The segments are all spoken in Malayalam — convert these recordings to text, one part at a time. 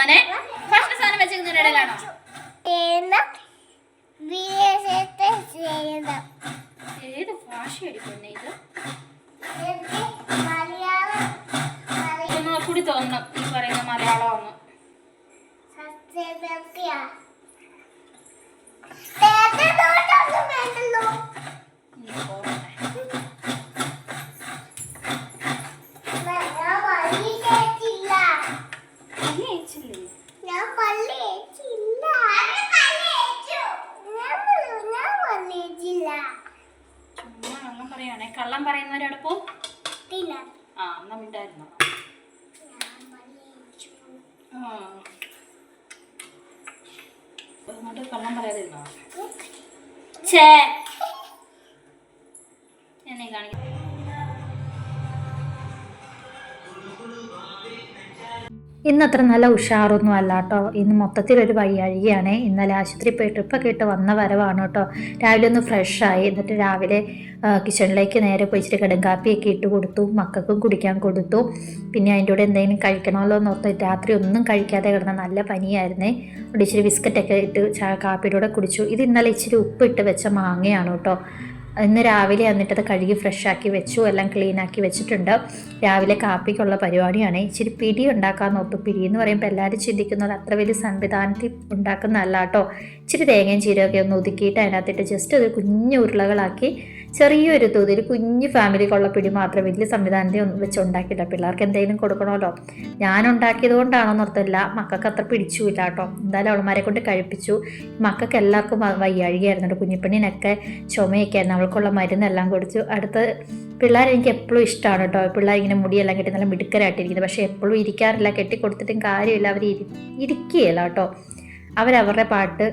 മോനെ. ഭക്ഷണ സാധനം വെച്ചിരിക്കുന്ന ഇടയിലാണോ? ഏത്? ഭാഷ എടുക്കുന്നേ ഇത്? മലയാളം മലയാളം കൂടി തോന്നണം ഈ പറയുന്ന മലയാളമാണ് പറയുവാണേ കള്ളം പോകും ആ എന്നാ മിണ്ടായിരുന്നു? എന്നിട്ട് കള്ളം പറയാതിരുന്നോ? ചേ ഇന്ന് അത്ര നല്ല ഉഷാറൊന്നും അല്ല കേട്ടോ. ഇന്ന് മൊത്തത്തിലൊരു വയ്യാഴികയാണ്. ഇന്നലെ ആശുപത്രി പോയി ട്രിപ്പൊക്കെ ഇട്ട് വന്ന വരവാണ് കേട്ടോ. രാവിലെ ഒന്ന് ഫ്രഷായി എന്നിട്ട് രാവിലെ കിച്ചണിലേക്ക് നേരെ പോയിച്ചിട്ട് കടുങ്കാപ്പിയൊക്കെ ഇട്ട് കൊടുത്തു. മക്കൾക്കും കുടിക്കാൻ കൊടുത്തു. പിന്നെ അതിന്റെ കൂടെ എന്തെങ്കിലും കഴിക്കണമല്ലോ എന്ന് ഓർത്ത് രാത്രി ഒന്നും കഴിക്കാതെ കിടന്ന നല്ല പനിയായിരുന്നേ. അവിടെ ഇച്ചിരി ബിസ്ക്കറ്റൊക്കെ ഇട്ട് കാപ്പിയുടെ കൂടെ കുടിച്ചു. ഇത് ഇന്നലെ ഇച്ചിരി ഉപ്പിട്ട് വെച്ച മാങ്ങയാണ് കേട്ടോ. ഇന്ന് രാവിലെ വന്നിട്ട് അത് കഴുകി ഫ്രഷാക്കി വെച്ചു എല്ലാം ക്ലീൻ ആക്കി വെച്ചിട്ടുണ്ട്. രാവിലെ കാപ്പിക്കുള്ള പരിപാടിയാണ്. ഇച്ചിരി പിടി ഉണ്ടാക്കാൻ നോർത്തു പിടി എന്ന് പറയുമ്പോൾ എല്ലാവരും ചിന്തിക്കുന്നത് അത്ര വലിയ സംവിധാനത്തിൽ ഉണ്ടാക്കുന്നതല്ല കേട്ടോ. ഇച്ചിരി തേങ്ങയും ചീരയൊക്കെ ഒന്ന് ഒതുക്കിയിട്ട് അതിനകത്തിട്ട് ജസ്റ്റ് ഒരു കുഞ്ഞു ഉരുളകളാക്കി ചെറിയൊരു തോതിൽ കുഞ്ഞു ഫാമിലിക്കുള്ള പിടി മാത്രം വലിയ സംവിധാനത്തിൽ ഒന്നും വെച്ച് ഉണ്ടാക്കിയില്ല പിള്ളേർക്ക് എന്തെങ്കിലും കൊടുക്കണമല്ലോ. ഞാൻ ഉണ്ടാക്കിയത് കൊണ്ടാണോന്ന് ഓർത്തില്ല മക്കൾക്ക് അത്ര പിടിച്ചുമില്ല കേട്ടോ എന്തായാലും അവളമാരെ കൊണ്ട് കഴിപ്പിച്ചു. മക്കൾക്ക് എല്ലാവർക്കും വയ്യാഴികയായിരുന്നു കുഞ്ഞിപ്പണ്ണിനൊക്കെ ചുമയൊക്കെ ആയിരുന്നു അവൾക്കുള്ള മരുന്നെല്ലാം കൊടുത്തു. അടുത്ത പിള്ളേർ എനിക്ക് എപ്പോഴും ഇഷ്ടമാണ് കേട്ടോ പിള്ളേർ ഇങ്ങനെ മുടിയെല്ലാം കെട്ടി നല്ല മിടുക്കരായിട്ടിരിക്കുന്നത്. പക്ഷേ എപ്പോഴും ഇരിക്കാറില്ല. കെട്ടി കൊടുത്തിട്ടും കാര്യമില്ല. അവർ ഇരി ഇരിക്കുകയില്ല കേട്ടോ അവരവരുടെ പാട്ട്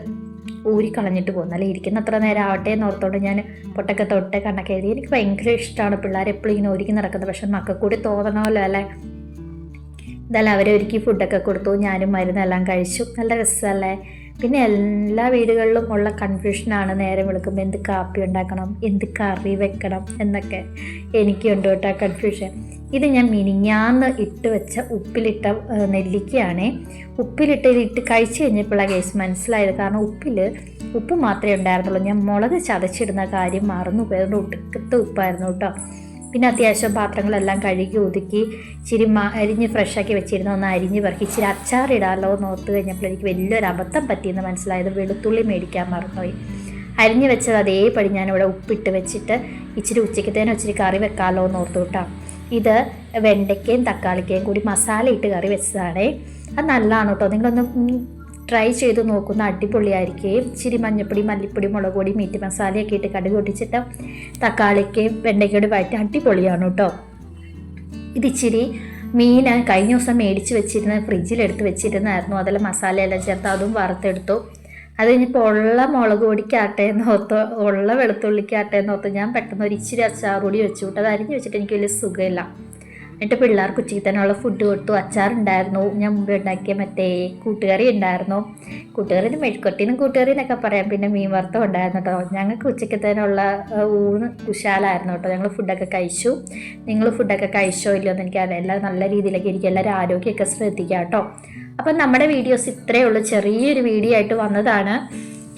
ഊരിക്കളഞ്ഞിട്ട് പോകുന്നു. അല്ലെ ഇരിക്കുന്ന അത്ര നേരം ആവട്ടെ എന്ന് ഓർത്തോണ്ട് ഞാൻ പൊട്ടൊക്കെ തൊട്ട് കണ്ണൊക്കെ എഴുതി. എനിക്ക് ഭയങ്കര ഇഷ്ടമാണ് പിള്ളേർ എപ്പോഴും ഇങ്ങനെ ഒരുക്കി നടക്കുന്നത്. പക്ഷെ മക്കൾ കൂടി തോന്നണമല്ലോ അല്ലേ? എന്തായാലും അവരെ ഒരുക്കി ഫുഡൊക്കെ കൊടുത്തു. ഞാനും മരുന്നെല്ലാം കഴിച്ചു. നല്ല രസമല്ലേ? പിന്നെ എല്ലാ വീടുകളിലും ഉള്ള കൺഫ്യൂഷനാണ് നേരെ വിളിക്കുമ്പോൾ എന്ത് കാപ്പി ഉണ്ടാക്കണം? എന്ത് കറി വെക്കണം? എന്നൊക്കെ എനിക്കുണ്ട് കേട്ടോ കൺഫ്യൂഷൻ ഇത് ഞാൻ മിനിഞ്ഞാന്ന് ഇട്ട് വെച്ച ഉപ്പിലിട്ട നെല്ലിക്കയാണ്. ഉപ്പിലിട്ട് ഇട്ട് കഴിച്ച് കഴിഞ്ഞപ്പോഴാണ് കേസ് മനസ്സിലായത്. കാരണം ഉപ്പിൽ ഉപ്പ് മാത്രമേ ഉണ്ടായിരുന്നുള്ളൂ. ഞാൻ മുളക് ചതച്ചിടുന്ന കാര്യം മറന്നു പോയതുകൊണ്ട് ഒടുക്കത്തെ ഉപ്പായിരുന്നു കേട്ടോ. പിന്നെ അത്യാവശ്യം പാത്രങ്ങളെല്ലാം കഴുകി ഒതുക്കി ഇച്ചിരി അരിഞ്ഞ് ഫ്രഷാക്കി വെച്ചിരുന്ന. ഒന്ന് അരിഞ്ഞ് പെറുക്കി ഇച്ചിരി അച്ചാറിടാമല്ലോ എന്ന് ഓർത്ത് കഴിഞ്ഞപ്പോൾ എനിക്ക് വലിയൊരു അബദ്ധം പറ്റിയെന്ന് മനസ്സിലായത്. വെളുത്തുള്ളി മേടിക്കാൻ മറന്നുപോയി. അരിഞ്ഞ് വെച്ചത് അതേപടി ഞാനിവിടെ ഉപ്പിട്ട് വെച്ചിട്ട് ഇച്ചിരി ഉച്ചയ്ക്കത്തേനും ഇച്ചിരി കറി വെക്കാമല്ലോ എന്ന് ഓർത്തു കേട്ടോ. ഇത് വെണ്ടയ്ക്കയും തക്കാളിക്കയും കൂടി മസാല ഇട്ട് കറി വെച്ചതാണ്. അത് നല്ലതാണ് കേട്ടോ നിങ്ങളൊന്ന് ട്രൈ ചെയ്ത് നോക്കുന്ന അടിപൊളിയായിരിക്കുകയും ഇച്ചിരി മഞ്ഞപ്പൊടി മല്ലിപ്പൊടി മുളക് പൊടി മീറ്റ് മസാലയൊക്കെ ഇട്ട് കടുക് പൊട്ടിച്ചിട്ട് തക്കാളിക്കയും വെണ്ടയ്ക്കയോട് വഴറ്റി അടിപൊളിയാണ് കേട്ടോ ഇതിച്ചിരി മീൻ കഴിഞ്ഞ ദിവസം മേടിച്ച് വെച്ചിരുന്ന ഫ്രിഡ്ജിലെടുത്ത് വെച്ചിരുന്നായിരുന്നു. അതിൽ മസാലയെല്ലാം ചേർത്ത് അതും വറുത്തെടുത്തു. അത് കഴിഞ്ഞിപ്പോൾ ഉള്ള മുളക് പൊടിക്കാട്ടെ എന്നോർത്ത് ഉള്ള വെളുത്തുള്ളിക്കാട്ടെ എന്നോർത്ത് ഞാൻ പെട്ടെന്ന് ഒരു ഇച്ചിരി അച്ചാർ കൂടി വെച്ചു. വിട്ടു അത് അരിഞ്ഞ് വെച്ചിട്ട് എനിക്ക് വലിയ സുഖമില്ല. എന്നിട്ട് പിള്ളേർക്ക് ഉച്ചയ്ക്ക് തന്നെയുള്ള ഫുഡ് കൊടുത്തു. അച്ചാറുണ്ടായിരുന്നു ഞാൻ മുമ്പ് ഉണ്ടാക്കിയ മറ്റേ കൂട്ടുകറി ഉണ്ടായിരുന്നു. കൂട്ടുകറി മെഴുക്കൊട്ടിനും കൂട്ടുകറി എന്നൊക്കെ പറയാം. പിന്നെ മീൻ വറുത്തം ഉണ്ടായിരുന്നു കേട്ടോ. ഞങ്ങൾക്ക് ഉച്ചയ്ക്ക് തന്നെയുള്ള ഊണ് കുശാലായിരുന്നു കേട്ടോ. ഞങ്ങൾ ഫുഡൊക്കെ കഴിച്ചു. നിങ്ങൾ ഫുഡൊക്കെ കഴിച്ചോ ഇല്ലയോ എന്ന് എനിക്കറിയാം എല്ലാവരും നല്ല രീതിയിലൊക്കെ ഇരിക്കും. എല്ലാവരും ആരോഗ്യമൊക്കെ ശ്രദ്ധിക്കാം കേട്ടോ. അപ്പം നമ്മുടെ വീഡിയോസ് ഇത്രയേ ഉള്ളൂ. ചെറിയൊരു വീഡിയോ ആയിട്ട് വന്നതാണ്.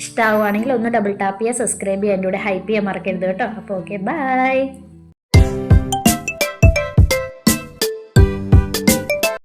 ഇഷ്ടമാവുകയാണെങ്കിൽ ഒന്ന് ഡബിൾ ടാപ്പ് ചെയ്യുക സബ്സ്ക്രൈബ് ചെയ്യുക കൂടെ ഹൈപ്പ് ചെയ്യാൻ മറക്കരുത് കേട്ടോ. അപ്പോൾ ഓക്കെ ബൈ